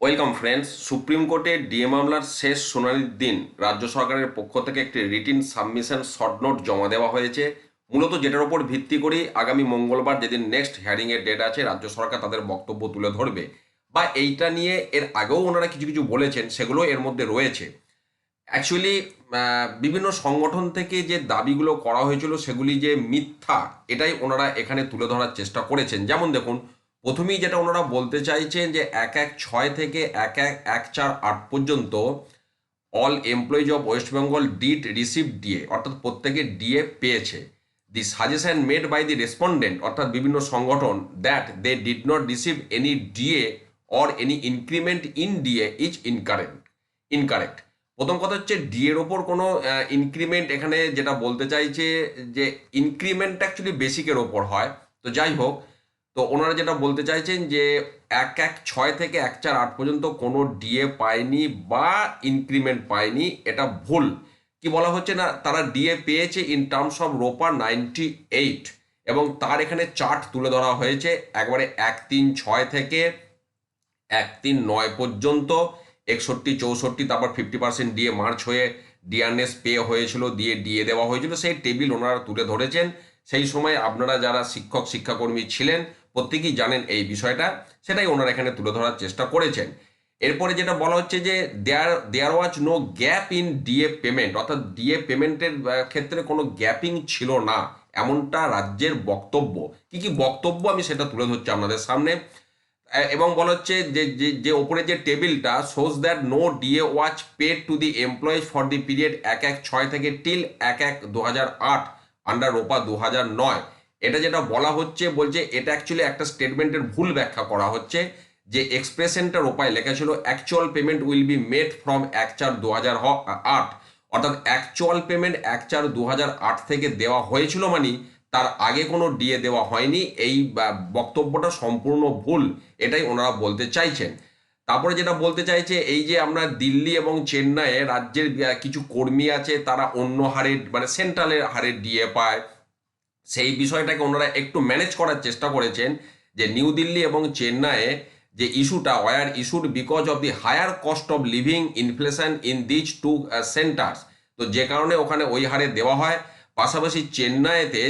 Welcome friends, supreme কোর্টে DA মামলার শেষ শুনানির দিন রাজ্য সরকারের পক্ষ থেকে একটি রিটিন সাবমিশন শর্ট নোট জমা দেওয়া হয়েছে। মূলত যেটার উপর ভিত্তি করেই আগামী মঙ্গলবার যেদিন নেক্সট হিয়ারিংয়ের ডেট আছে, রাজ্য সরকার তাদের বক্তব্য তুলে ধরবে। বা এইটা নিয়ে এর আগেও ওনারা কিছু কিছু বলেছেন, সেগুলো এর মধ্যে রয়েছে। অ্যাকচুয়ালি বিভিন্ন সংগঠন থেকে যে দাবিগুলো করা হয়েছিল, সেগুলি যে মিথ্যা, এটাই ওনারা এখানে তুলে ধরার চেষ্টা করেছেন। যেমন দেখুন প্রথমেই যেটা ওনারা বলতে চাইছেন যে এক এক ছয় থেকে এক এক এক চার আট পর্যন্ত all employees of West Bengal did receive DA অর্থাৎ প্রত্যেকে ডিএ পেয়েছে। The suggestion made by the respondent অর্থাৎ বিভিন্ন সংগঠন that they did not receive any DA or any increment in DA is incorrect incorrect প্রথম কথা হচ্ছে ডিএর ওপর কোনো ইনক্রিমেন্ট এখানে যেটা বলতে চাইছে যে ইনক্রিমেন্ট অ্যাকচুয়ালি বেসিকের ওপর হয়। তো যাই হোক তো ওনারা যেটা বলতে চাইছেন যে এক এক ছয় থেকে এক চার আট পর্যন্ত কোনো ডিএ পায়নি বা ইনক্রিমেন্ট পায়নি, এটা ভুল। কি বলা হচ্ছে না, তারা ডিএ পেয়েছে in terms of ROPA ninety eight এবং তার এখানে চার্ট তুলে ধরা হয়েছে একবারে এক তিন ছয় থেকে এক তিন নয় পর্যন্ত, একষট্টি, চৌষট্টি, তারপর ফিফটি পার্সেন্ট দিয়ে মার্চ হয়ে ডিআরএস পে হয়েছিল, দিয়ে ডিএ দেওয়া হয়েছিল, সেই টেবিল ওনারা তুলে ধরেছেন। সেই সময় আপনারা যারা শিক্ষক, শিক্ষাকর্মী ছিলেন প্রত্যেকেই জানেন এই বিষয়টা, সেটাই ওনারা এখানে তুলে ধরার চেষ্টা করেছেন। এরপরে যেটা বলা হচ্ছে যে there there was no gap in DA payment অর্থাৎ ডিএ পেমেন্টের ক্ষেত্রে কোনো গ্যাপিং ছিল না, এমনটা রাজ্যের বক্তব্য। কি কি বক্তব্য আমি সেটা তুলে ধরছি আপনাদের সামনে। এবং বলা হচ্ছে যে যে ওপরে যে টেবিলটা shows that no DA was paid to the employees for the period এক এক ছয় থেকে টিল এক এক দু হাজার আট আন্ডার রোপা দু হাজার নয়। এটা যেটা বলা হচ্ছে বলছে, এটা অ্যাকচুয়ালি একটা স্টেটমেন্টের ভুল ব্যাখ্যা করা হচ্ছে, যে এক্সপ্রেশনটা রোপায় লেখা ছিল actual payment will be made from এক চার দু হাজার আট। অর্থাৎ অ্যাকচুয়াল পেমেন্ট এক চার দু হাজার আট থেকে দেওয়া হয়েছিল মানে তার আগে কোনো ডিএ দেওয়া হয়নি, এই বক্তব্যটা সম্পূর্ণ ভুল, এটাই ওনারা বলতে চাইছেন। তারপরে যেটা বলতে চাইছে, এই যে আমরা দিল্লি এবং চেন্নাইয়ে রাজ্যের কিছু কর্মী আছে, তারা অন্য হারের মানে সেন্ট্রালের হারের ডিএ পায় সেই বিষয়টাকে ওনারা একটু ম্যানেজ করার চেষ্টা করেছেন যে নিউ দিল্লি এবং চেন্নাইয়ে যে ইস্যুটা were issued because of the higher cost of living inflation in these two centres তো যে কারণে ওখানে ওই হারে দেওয়া হয়। পাশাপাশি চেন্নাইতে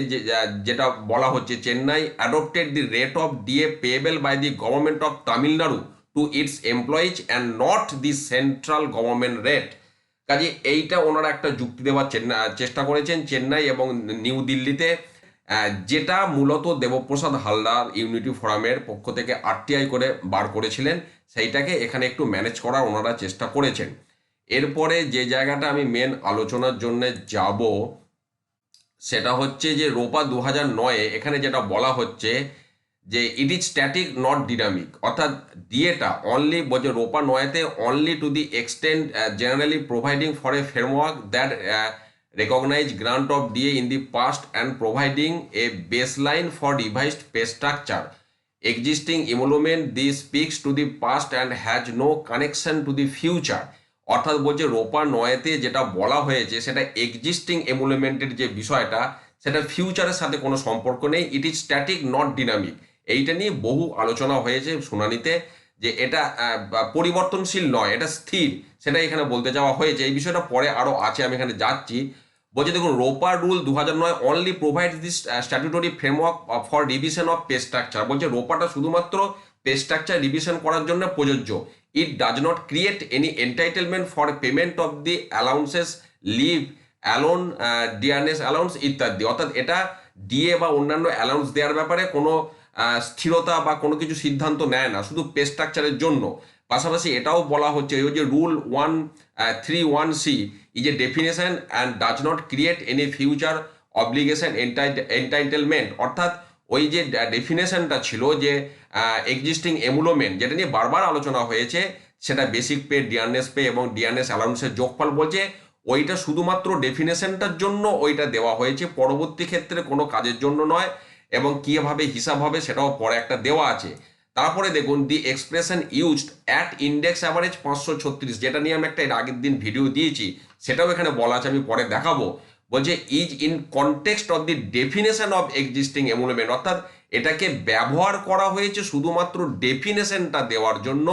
যেটা বলা হচ্ছে, Chennai adopted the rate of DA payable by the government of Tamil Nadu to its employees and not the central government rate কাজে এইটা ওনারা একটা যুক্তি দেওয়ার চেষ্টা করেছেন চেন্নাই এবং নিউ দিল্লিতে। যেটা মূলত দেবপ্রসাদ হালদার ইউনিটি ফোরামের পক্ষ থেকে আরটিআই করে বার করেছিলেন, সেইটাকে এখানে একটু ম্যানেজ করার ওনারা চেষ্টা করেছেন। এরপরে যে জায়গাটা আমি মেন আলোচনার জন্য যাব, সেটা হচ্ছে যে রোপা দু হাজার নয়ে এখানে যেটা বলা হচ্ছে যে it is static not dynamic অর্থাৎ ডিএটা অনলি বলছে ROPA নয়েতে only to the extend generally providing for a framework that recognize grant of DA in the past and providing a baseline for revised pay structure. Existing emolument, this speaks to the past and has no connection to the future. অর্থাৎ বলছে ROPA নয়েতে যেটা বলা হয়েছে, সেটা existing এমুলমেন্টের যে বিষয়টা, সেটা ফিউচারের সাথে কোনো সম্পর্ক নেই it is static not dynamic এইটা নিয়ে বহু আলোচনা হয়েছে শুনানিতে যে এটা পরিবর্তনশীল নয়, এটা স্থির সেটা এখানে বলতে যাওয়া হয়েছে এই বিষয়টা পরে আরও আছে, আমি এখানে যাচ্ছি বলছে দেখুন রোপার রুল দু হাজার নয় only provide this statutory framework for revision of pay structure বলছে রোপাটা শুধুমাত্র পে স্ট্রাকচার রিভিশন করার জন্য প্রযোজ্য। It does not create any entitlement for payment of the allowances leave alone DRS allowance ইত্যাদি। অর্থাৎ এটা ডিএ বা অন্যান্য অ্যালাউন্স দেওয়ার ব্যাপারে কোনো স্থিরতা বা কোনো কিছু সিদ্ধান্ত নেয় না, শুধু পে স্ট্রাকচারের জন্য। পাশাপাশি এটাও বলা হচ্ছে ওই যে rule one three one C is a definition and does not create any future obligation entitlement অর্থাৎ ওই যে ডেফিনেশনটা ছিল যে এক্সিস্টিং এমুলোমেন্ট যেটা নিয়ে বারবার আলোচনা হয়েছে, সেটা বেসিক পে ডিআরএস পে এবং ডিআরএস অ্যালাউন্সের যোগফল বলছে। ওইটা শুধুমাত্র ডেফিনেশনটার জন্য ওইটা দেওয়া হয়েছে। পরবর্তী ক্ষেত্রে কোনো কাজের জন্য নয় এবং কীভাবে হিসাব হবে সেটাও পরে একটা দেওয়া আছে। তারপরে দেখুন the expression used at index average পাঁচশো ছত্রিশ, যেটা নিয়ে আমি একটা এর আগের দিন ভিডিও দিয়েছি, সেটাও এখানে বলা আছে, আমি পরে দেখাবো। বলছে is in context of the definition of existing emolument অর্থাৎ এটাকে ব্যবহার করা হয়েছে শুধুমাত্র ডেফিনেশনটা দেওয়ার জন্য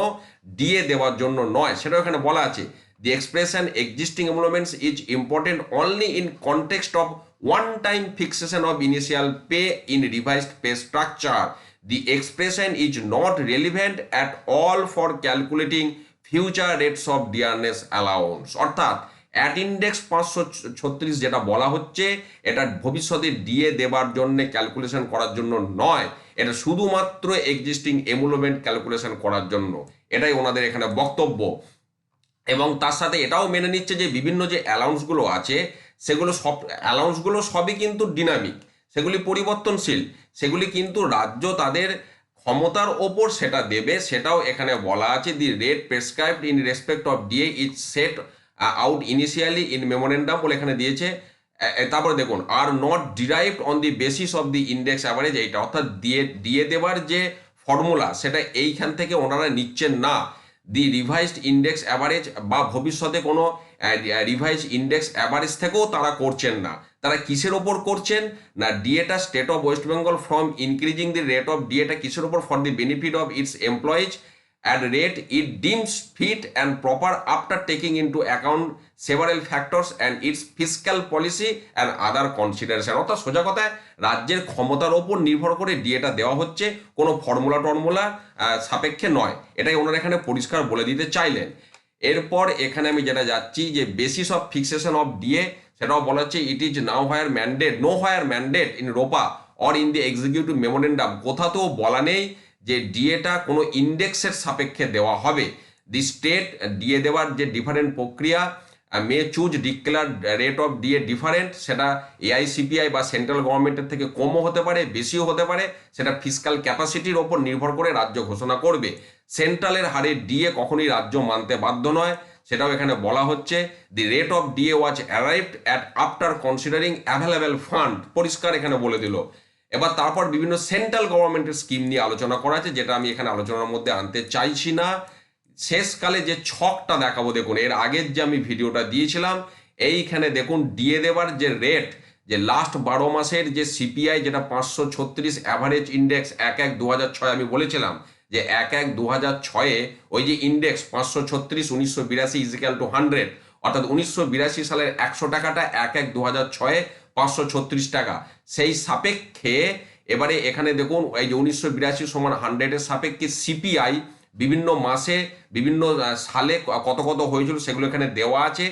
ডিএ দেওয়ার জন্য নয়, সেটাও এখানে বলা আছে। The expression existing emoluments is important only in context of one time fixation of initial pay in revised pay structure the expression is not relevant at all for calculating future rates of dearness allowance. অর্থাৎ at index পাঁচশো ছত্রিশ যেটা বলা হচ্ছে, এটা ভবিষ্যতে DA দেবার জন্য ক্যালকুলেশন করার জন্য নয়। এটা শুধুমাত্র এক্সিস্টিং এমুলমেন্ট ক্যালকুলেশন করার জন্য। এটাই ওনাদের এখানে বক্তব্য। এবং তার সাথে এটাও মেনে নিচ্ছে যে, বিভিন্ন যে অ্যালাউন্সগুলো আছে, সেগুলো সব অ্যালাউন্সগুলো সবই কিন্তু ডিনামিক সেগুলি পরিবর্তনশীল। সেগুলি কিন্তু রাজ্য তাদের ক্ষমতার ওপর সেটা দেবে, সেটাও এখানে বলা আছে, the rate prescribed in respect of DA is set out initially in memorandum বলে এখানে দিয়েছে। তারপরে দেখুন, are not derived on the basis of the index average এইটা, অর্থাৎ দিয়ে দিয়ে দেওয়ার যে ফর্মুলা, সেটা এইখান থেকে ওনারা নিচ্ছেন না। দি রিভাইজড ইন্ডেক্স অ্যাভারেজ বা ভবিষ্যতে কোনো রিভাইজ ইন্ডেক্স অ্যাভারেজ থেকেও তারা করছেন না। তারা কিসের ওপর করছেন? না ডিএটা state of West Bengal from increasing the rate of ডিএটা কিসের ওপর? For the benefit of its employees at rate it deems fit and proper after taking into account several factors and its fiscal policy and other consideration অর্থাৎ সোজা কথায়, রাজ্যের ক্ষমতার ওপর নির্ভর করে ডিএটা দেওয়া হচ্ছে, কোনো ফর্মুলা টর্মুলা সাপেক্ষে নয়। এটাই ওনারা এখানে পরিষ্কার বলে দিতে চাইলেন। এরপর এখানে আমি যেটা যাচ্ছি যে basis of fixation of DA সেটাও বলা হচ্ছে it is now higher mandate no higher mandate in ROPA or in the executive memorandum কোথাতেও বলা নেই যে ডিএটা কোনো ইন্ডেক্সের সাপেক্ষে দেওয়া হবে। দি স্টেট ডিএ দেওয়ার যে ডিফারেন্ট প্রক্রিয়া may choose declare rate of DA different সেটা এআইসিপিআই বা সেন্ট্রাল গভর্নমেন্টের থেকে কমও হতে পারে, বেশিও হতে পারে, সেটা ফিসকাল ক্যাপাসিটির ওপর নির্ভর করে রাজ্য ঘোষণা করবে। সেন্ট্রালের হারে ডিএ কখনোই রাজ্য মানতে বাধ্য নয়, সেটাও এখানে বলা হচ্ছে। The rate of DA was arrived at after considering available fund পরিষ্কার এখানে বলে দিল। এবার তারপর বিভিন্ন সেন্ট্রাল গভর্নমেন্টের স্কিম নিয়ে আলোচনা করা আছে, যেটা আমি এখানে আলোচনার মধ্যে আনতে চাইছি না। শেষকালে যে ছকটা দেখাবো দেখুন, এর আগের যে আমি ভিডিওটা দিয়েছিলাম, এইখানে দেখুন দিয়ে দেওয়ার যে রেট যে লাস্ট বারো মাসের যে সিপিআই যেটা পাঁচশো ছত্রিশ অ্যাভারেজ ইন্ডেক্স এক এক দু আমি বলেছিলাম যে এক এক দু ছয়ে ওই যে ইন্ডেক্স পাঁচশো ছত্রিশ, উনিশশো বিরাশি ইজিক্যাল টু হান্ড্রেড অর্থাৎ উনিশশো বিরাশি সালের একশো টাকাটা এক এক দু ছয়ে পাঁচশো ছত্রিশ টাকা। সেই সাপেক্ষে এবারে এখানে দেখুন, এই যে উনিশশো বিরাশি সমান হান্ড্রেডের সাপেক্ষে সিপিআই বিভিন্ন মাসে বিভিন্ন সালে কত কত হয়েছিল সেগুলো এখানে দেওয়া আছে।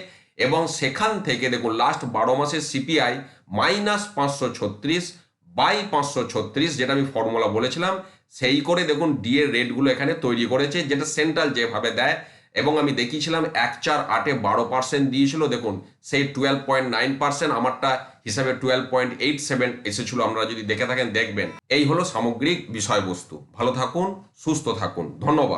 এবং সেখান থেকে দেখুন লাস্ট বারো মাসের সিপিআই মাইনাস পাঁচশো ছত্রিশ বাই পাঁচশো ছত্রিশ, যেটা আমি ফর্মুলা বলেছিলাম, সেই করে দেখুন ডি এর রেটগুলো এখানে তৈরি করেছে, যেটা সেন্ট্রাল যেভাবে দেয়। এবং আমি দেখিয়েছিলাম এক চার আটে বারো পার্সেন্ট দিয়েছিল, দেখুন, সেই টুয়েলভ পয়েন্ট নাইন পার্সেন্ট আমারটা হিসাবে টুয়েলভ পয়েন্ট এইট সেভেন এসেছিল আপনারা যদি দেখে থাকেন, দেখবেন। এই হলো সামগ্রিক বিষয়বস্তু। ভালো থাকুন, সুস্থ থাকুন। ধন্যবাদ।